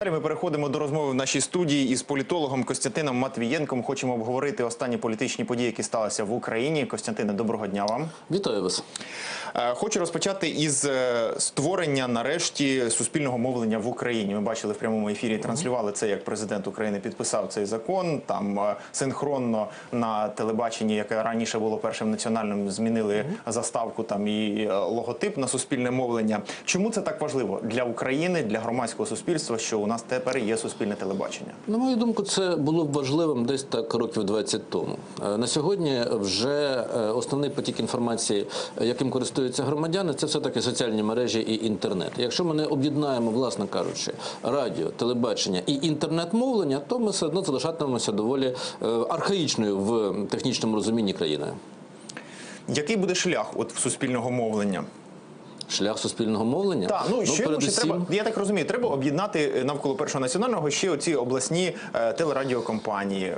Далі ми переходимо до розмови в нашій студії із політологом Костянтином Матвієнком. Хочемо обговорити останні політичні події, які сталися в Україні. Костянтине, доброго дня вам. Вітаю вас. Е, Хочу розпочати із е, створення нарешті суспільного мовлення в Україні. Ми бачили в прямому ефірі, транслювали це, як президент України підписав цей закон. Там е, синхронно на телебаченні, яке раніше було першим національним, змінили заставку там і логотип на суспільне мовлення. Чому це так важливо для України, для громадського суспільства, що у нас тепер є суспільне телебачення? На мою думку, це було б важливим десь так років 20 тому. Е, На сьогодні вже е, основний потік інформації, яким користуються громадяни, це все таки соціальні мережі і інтернет. Якщо ми не об'єднаємо, власне кажучи, радіо, телебачення і інтернет-мовлення, то ми все одно залишатимемося доволі е, архаїчною в технічному розумінні країною. Який буде шлях от в суспільного мовлення? Шлях суспільного мовлення. Так, ну ще, ну, ще треба. Я так розумію, треба об'єднати е, навколо першого національного ще оці обласні е, телерадіокомпанії.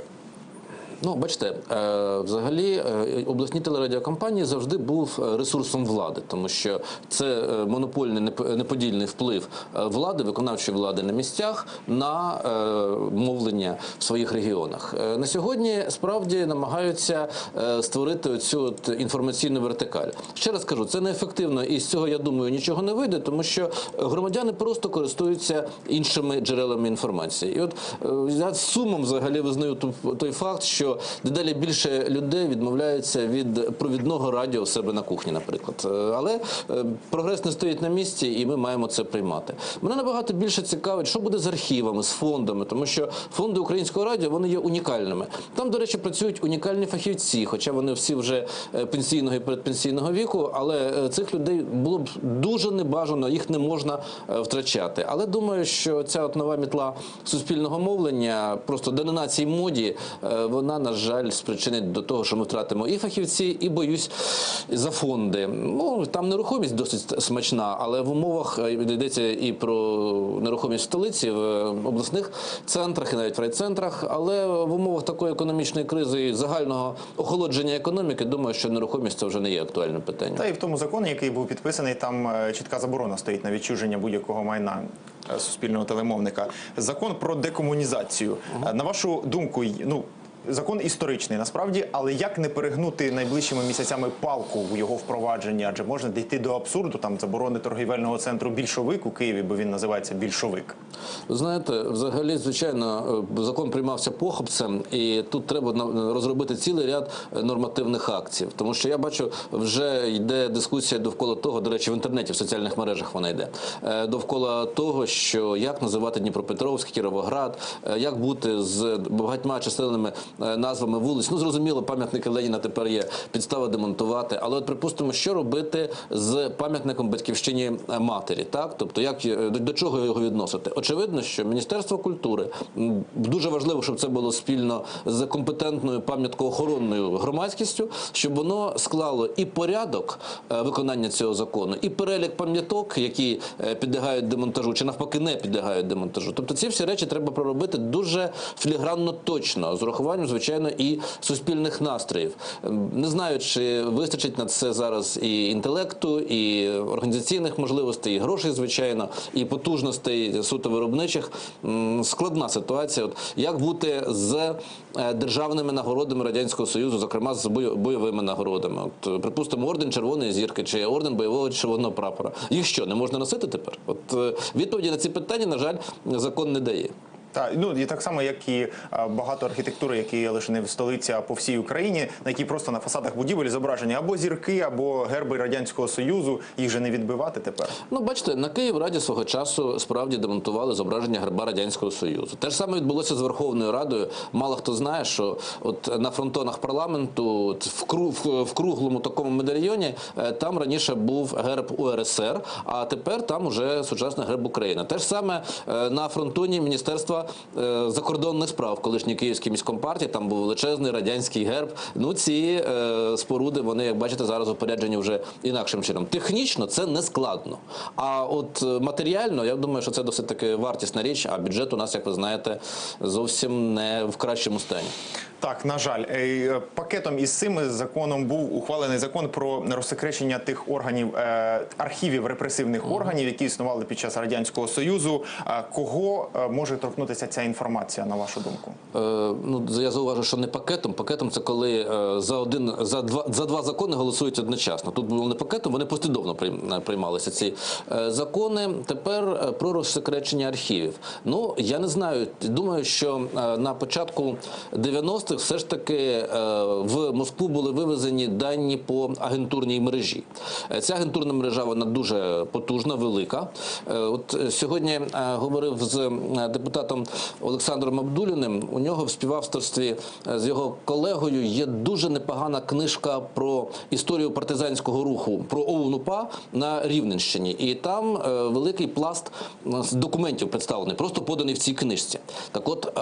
Ну, бачите, е, взагалі е, обласні телерадіокомпанії завжди був е, ресурсом влади, тому що це монопольний неп- неподільний вплив влади, виконавчої влади на місцях на мовлення в своїх регіонах. На сьогодні справді намагаються створити цю інформаційну вертикаль. Ще раз кажу, це неефективно, і з цього я думаю нічого не вийде, тому що громадяни просто користуються іншими джерелами інформації. І от я сумом взагалі визнаю той факт, що дедалі більше людей відмовляються від провідного радіо в себе на кухні, наприклад. Е, Але е, прогрес не стоїть на місці, і ми маємо це приймати. Мене набагато більше цікавить, що буде з архівами, з фондами, тому що фонди українського радіо вони є унікальними. Там, до речі, працюють унікальні фахівці, хоча вони всі вже е, пенсійного і передпенсійного віку. Але цих людей було б дуже небажано, їх не можна втрачати. Але думаю, що ця от нова мітла суспільного мовлення, просто денонації моді, е, вона на жаль спричинить до того, що ми втратимо і фахівці, і боюсь за фонди. Ну там нерухомість досить смачна, але в умовах е, йдеться і про нерухомість в столиці, в е, обласних центрах і навіть в райцентрах. Але в умовах такої економічної кризи і загального охолодження економіки, думаю, що нерухомість це вже не є актуальним питанням. Та і в тому законі, який був підписаний, там е, чітка заборона стоїть на відчуження будь-якого майна суспільного телемовника. Закон про декомунізацію. Е, На вашу думку, ну. Закон історичний насправді, але як не перегнути найближчими місяцями палку у його впровадженні? Адже можна дійти до абсурду там заборони торгівельного центру більшовик у Києві, бо він називається більшовик. Знаєте, взагалі, звичайно, е, закон приймався похопцем, і тут треба розробити цілий ряд е, нормативних актів. Тому що я бачу, вже йде дискусія довкола того, до речі, в інтернеті, в соціальних мережах вона йде. е, Довкола того, що як називати Дніпропетровськ, Кіровоград, як бути з багатьма е, назвами вулиць. Ну, зрозуміло, пам'ятники Леніна тепер є підстава демонтувати. Але от припустимо, що робити з пам'ятником батьківщині е, матері, так? Тобто, як е, до, до чого його відносити? Очевидно, що Міністерство культури дуже важливо, щоб це було спільно з компетентною пам'яткоохоронною громадськістю, щоб воно склало і порядок е, виконання цього закону, і перелік пам'яток, які е, підлягають демонтажу, чи навпаки не підлягають демонтажу. Тобто ці всі речі треба проробити дуже філігранно точно, з урахуванням, звичайно, і суспільних настроїв. Ем, Не знаю, чи вистачить на це зараз і інтелекту, і організаційних можливостей, і грошей, звичайно, і потужностей суто виробничих. Складна ситуація. От як бути з е, державними нагородами радянського союзу, зокрема з бойовими нагородами? От припустимо, орден Червоної зірки чи орден бойового червоного прапора. Їх що не можна носити тепер? От е, відповіді на ці питання, на жаль, закон не дає. Так, ну і так само, як і багато архітектури, які лише не в столиці, а по всій Україні, на якій просто на фасадах будівель зображені або зірки, або герби радянського союзу. Їх же не відбивати тепер. Ну, бачите, на Київраді свого часу справді демонтували зображення герба радянського союзу. Те ж саме відбулося з Верховною Радою. Мало хто знає, що от на фронтонах парламенту, от в, кру, в, в круглому такому медальйоні, е, там раніше був герб УРСР, а тепер там уже сучасний герб України. Те ж саме е, на фронтоні Міністерства е, закордонних справ, колишній київській міськомпартії, там був величезний радянський герб. Ну ці е, споруди, вони, як бачите, зараз упоряджені вже інакшим чином. Технічно це не складно. А от е, матеріально, я думаю, що це досить таки вартісна річ, а бюджет у нас, як ви знаєте, зовсім не в кращому стані. Так, на жаль, Е, пакетом із цим законом був ухвалений закон про розсекречення тих органів е, архівів репресивних органів, які існували під час радянського союзу. Е, Кого е, може торкнутися ця інформація, на вашу думку? Е, ну, я зауважу, що не пакетом. Пакетом це коли е, за один за два за два закони голосують одночасно. Тут було не пакетом, вони послідовно приймалися ці е, закони. Тепер е, про розсекречення архівів. Ну я не знаю. Думаю, що е, на початку 90-х все ж таки е, в Москву були вивезені дані по агентурній мережі. Е, Ця агентурна мережа вона дуже потужна, велика. Е, От сьогодні говорив з депутатом Олександром Абдуліним. У нього в співавторстві з його колегою є дуже непогана книжка про історію партизанського руху про ОУН-УПА на Рівненщині. І там великий пласт документів представлений, просто поданий в цій книжці. Так от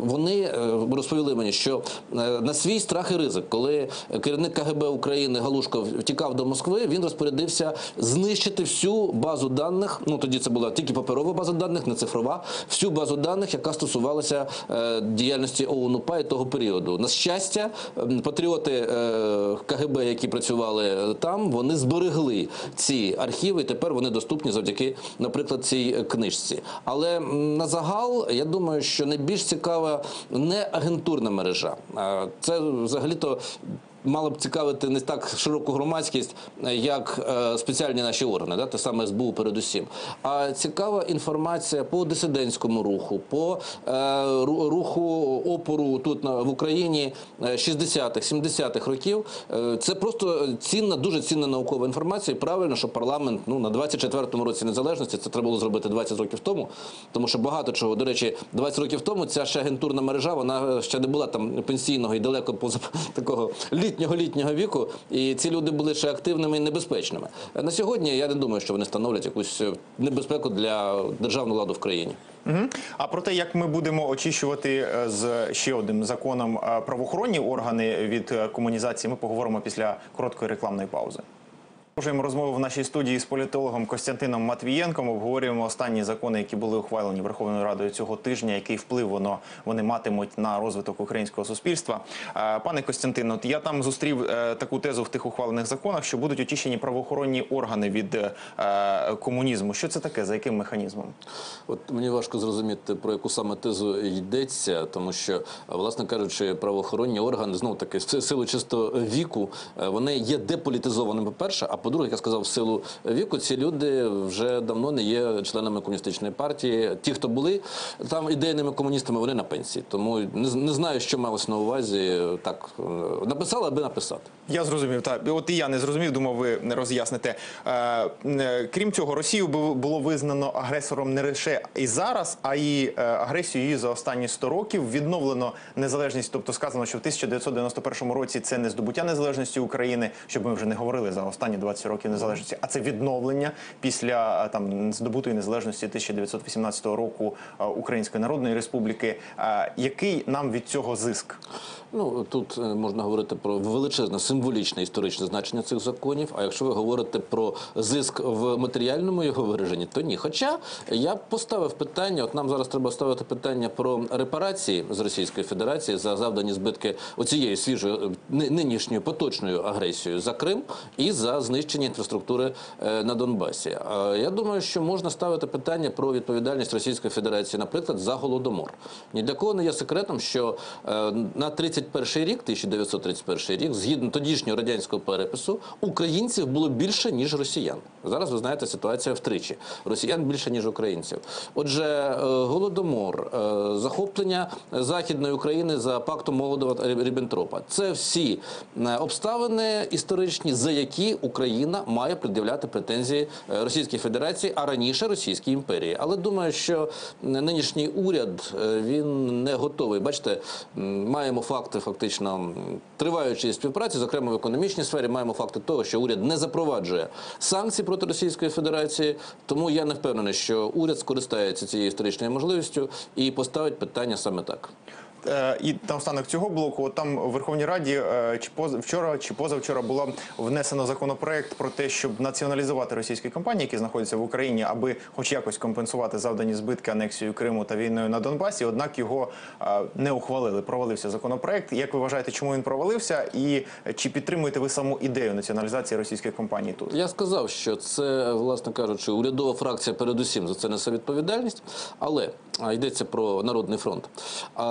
вони розповіли мені, що е, на свій страх і ризик, коли керівник КГБ України Галушко втікав до Москви, він розпорядився знищити всю базу даних. Ну тоді це була тільки паперова база даних, не цифрова, всю базу даних, яка стосувалася е, діяльності ОУН-УПА і того періоду. На щастя, патріоти е, КГБ, які працювали там, вони зберегли ці архіви. і Тепер вони доступні завдяки, наприклад, цій книжці. Але на загал я думаю, що найбільш цікава не агентурна мережа. А Це взагалі-то. Мало б цікавити не так широку громадськість, е, як е, спеціальні наші органи, да, те саме СБУ передусім. А цікава інформація по дисидентському руху, по е, руху опору тут в Україні е, 60-х, 70-х років. Це просто цінна, дуже цінна наукова інформація. І правильно, що парламент ну, на 24-му році незалежності, це треба було зробити 20 років тому, тому що багато чого, до речі, 20 років тому ця ще агентурна мережа, вона ще не була там пенсійного і далеко поза такого літнього літнього віку, і ці люди були ще активними і небезпечними. На сьогодні я не думаю, що вони становлять якусь е, небезпеку для державного ладу в країні. Угу. А про те, як ми будемо очищувати е, з ще одним законом е, правоохоронні органи від комунізації, ми поговоримо після короткої рекламної паузи. Продовжуємо розмову в нашій студії з політологом Костянтином Матвієнком. Обговорюємо останні закони, які були ухвалені Верховною Радою цього тижня. Який вплив воно вони матимуть на розвиток українського суспільства? Е, Пане Костянтино, я там зустрів е, таку тезу в тих ухвалених законах, що будуть очищені правоохоронні органи від е, комунізму. Що це таке? За яким механізмом? От мені важко зрозуміти, про яку саме тезу йдеться, тому що, власне кажучи, правоохоронні органи знову таки в силу чисто віку, е, вони є деполітизованими, по-перше, а по-друге, я сказав, в силу віку ці люди вже давно не є членами комуністичної партії. Ті, хто були там ідейними комуністами, вони на пенсії. Тому не, не знаю, що малось на увазі. Так е, написали, аби написати. Я зрозумів, так. От і я не зрозумів, думав, ви не роз'ясните. Е, е, крім цього, Росію бу- було визнано агресором не лише і зараз, а й е, агресію її за останні 100 років. Відновлено незалежність, тобто сказано, що в 1991 році це не здобуття незалежності України, щоб ми вже не говорили за останні 20 років незалежності, а це відновлення після е, там здобутої незалежності 1918 року е, Української Народної Республіки. Е, Який нам від цього зиск? Ну тут можна говорити про величезне символічне історичне значення цих законів. А якщо ви говорите про зиск в матеріальному його вираженні, то ні. Хоча я поставив питання, от нам зараз треба ставити питання про репарації з Російської Федерації за завдані збитки оцією свіжою е, ни- нинішньою поточною агресією за Крим і за знищення інфраструктури е, на Донбасі. Е, Я думаю, що можна ставити питання про відповідальність Російської Федерації, наприклад, за голодомор. Ні для кого не є секретом, що е, на 31 рік, 1931 рік, згідно тодішнього радянського перепису, українців було більше ніж росіян. Зараз ви знаєте, ситуація втричі: росіян більше ніж українців. Отже, голодомор, захоплення західної України за пактом Молодова ріббентропа це всі обставини історичні, за які Україна. Україна має пред'являти претензії е, Російській Федерації, а раніше Російській імперії. Але думаю, що нинішній уряд е, він не готовий. Бачите, маємо факти фактично триваючої співпраці, зокрема в економічній сфері, маємо факти того, що уряд не запроваджує санкції проти Російської Федерації. Тому я не впевнений, що уряд скористається цією історичною можливістю і поставить питання саме так. Е, І наостанок цього блоку, от там у Верховній Раді е, чи поз- вчора чи позавчора було внесено законопроект про те, щоб націоналізувати російські компанії, які знаходяться в Україні, аби хоч якось компенсувати завдані збитки анексією Криму та війною на Донбасі. Однак його е, не ухвалили. Провалився законопроект. Як ви вважаєте, чому він провалився? І чи підтримуєте ви саму ідею націоналізації російських компаній тут? Я сказав, що це, власне кажучи, урядова фракція передусім за це несе відповідальність, але йдеться про народний фронт. А,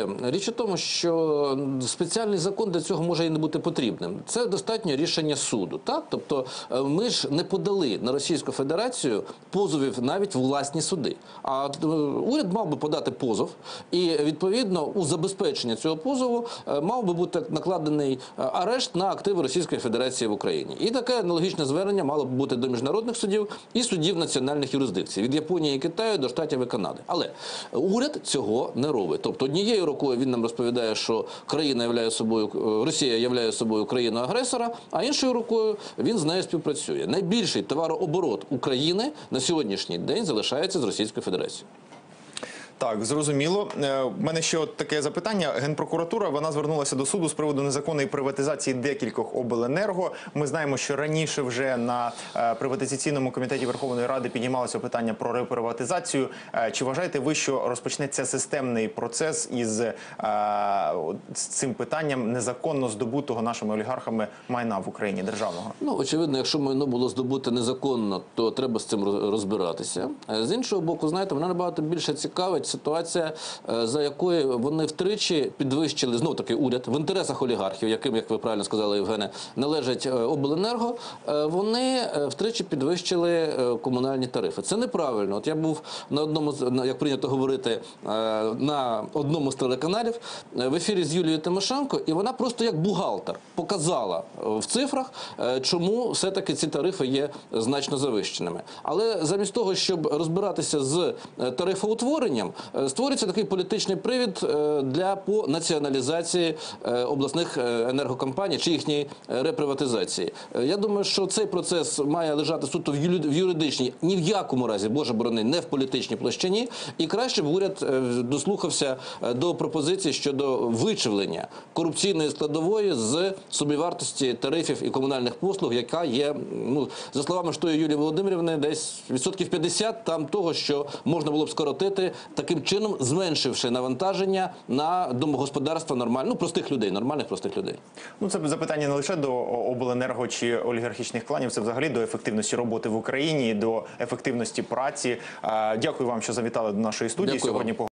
але річ у тому, що спеціальний закон для цього може і не бути потрібним. Це достатньо рішення суду. Так, тобто е, ми ж не подали на Російську Федерацію позовів навіть власні суди. А е, уряд мав би подати позов, і відповідно у забезпечення цього позову е, мав би бути накладений арешт на активи Російської Федерації в Україні. І таке аналогічне звернення мало б бути до міжнародних судів і судів національних юрисдикцій від Японії і Китаю до штатів і Канади. Але уряд цього не робить. Тобто однією рукою він нам розповідає, що країна являє собою е, Росія являє собою країну агресора, а іншою рукою він з нею співпрацює. Найбільший товарооборот України на сьогоднішній день залишається з Російською Федерацією. Так, зрозуміло. Е, У мене ще таке запитання. Генпрокуратура вона звернулася до суду з приводу незаконної приватизації декількох обленерго. Ми знаємо, що раніше вже на е, приватизаційному комітеті Верховної Ради піднімалося питання про реприватизацію. Е, Чи вважаєте ви, що розпочнеться системний процес із е, цим питанням незаконно здобутого нашими олігархами майна в Україні державного? Ну, очевидно, якщо майно було здобуте незаконно, то треба з цим роз- розбиратися. Е, З іншого боку, знаєте, мене набагато більше цікавить ситуація, е, за якою вони втричі підвищили знов таки уряд в інтересах олігархів, яким, як ви правильно сказали, Євгене, належить е, обленерго. е, Вони втричі підвищили комунальні тарифи. Це неправильно. От я був на одному з як прийнято говорити, на одному з телеканалів в ефірі з Юлією Тимошенко, і вона просто як бухгалтер показала в цифрах, чому все-таки ці тарифи є значно завищеними. Але замість того, щоб розбиратися з тарифоутворенням, створюється такий політичний привід е, для по націоналізації е, обласних е, енергокомпаній чи їхньої е, реприватизації. Е, Я думаю, що цей процес має лежати суто в юридичній, ні в якому разі, Боже борони, не в політичній площині. І краще б уряд е, дослухався е, до пропозицій щодо вичавлення корупційної складової з собівартості тарифів і комунальних послуг, яка є, ну за словами ж тої Юлії Володимирівни, десь відсотків 50 там того, що можна було б скоротити таким чином, зменшивши навантаження на домогосподарства нормально, ну простих людей, нормальних простих людей. Ну, це запитання не лише до обленерго чи олігархічних кланів, це взагалі до ефективності роботи в Україні, до ефективності праці. Дякую вам, що завітали до нашої студії Дякую вам. сьогодні.